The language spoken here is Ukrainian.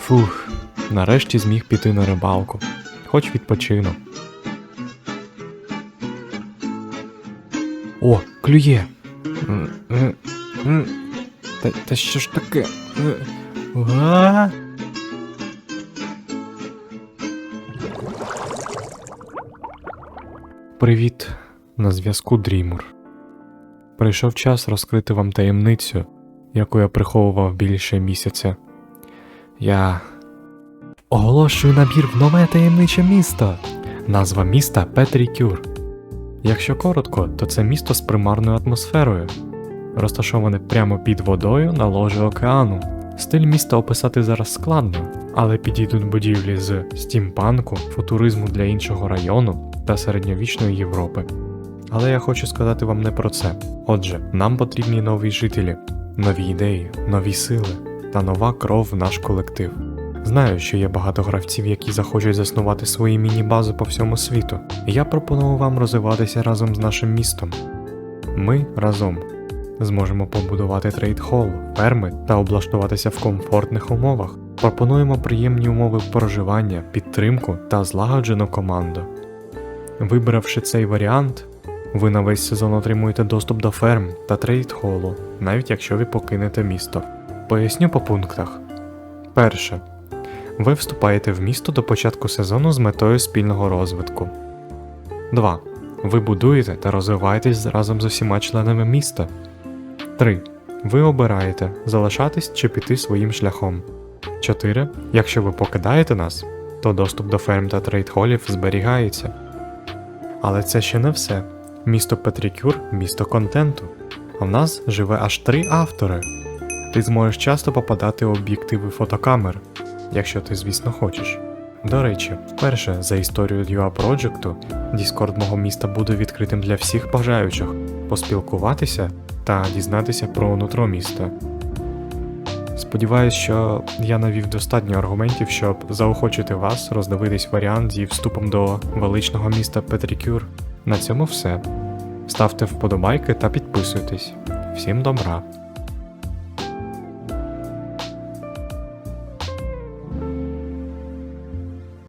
Фух, нарешті зміг піти на рибалку. Хоч відпочину. О, клює. Та, та що ж таке? Е, а? Привіт, на зв'язку Дрімур. Прийшов час розкрити вам таємницю, яку я приховував більше місяця. Я оголошую набір в нове таємниче місто. Назва міста Петрікюр. Якщо коротко, то це місто з примарною атмосферою, розташоване прямо під водою на ложі океану. Стиль міста описати зараз складно, але підійдуть будівлі з стімпанку, футуризму для іншого району та середньовічної Європи. Але я хочу сказати вам не про це. Отже, нам потрібні нові жителі, нові ідеї, нові сили та нова кров в наш колектив. Знаю, що є багато гравців, які захочуть заснувати свої міні-бази по всьому світу, я пропоную вам розвиватися разом з нашим містом. Ми разом зможемо побудувати трейд-холл, ферми та облаштуватися в комфортних умовах. Пропонуємо приємні умови проживання, підтримку та злагоджену команду. Вибравши цей варіант, ви на весь сезон отримуєте доступ до ферм та трейд-холу, навіть якщо ви покинете місто. Поясню по пунктах. Перше. Ви вступаєте в місто до початку сезону з метою спільного розвитку. 2. Ви будуєте та розвиваєтесь разом з усіма членами міста. 3. Ви обираєте залишатись чи піти своїм шляхом. 4. Якщо ви покидаєте нас, то доступ до ферм та трейдхолів зберігається. Але це ще не все. Місто Петрікюр місто контенту. А в нас живе аж три автори. Ти зможеш часто попадати у об'єктиви фотокамер, якщо ти, звісно, хочеш. До речі, вперше за історію UA Project Discord мого міста буде відкритим для всіх бажаючих поспілкуватися та дізнатися про нутро міста. Сподіваюсь, що я навів достатньо аргументів, щоб заохочити вас роздивитись варіант зі вступом до величного міста Петрікюр. На цьому все. Ставте вподобайки та підписуйтесь. Всім добра!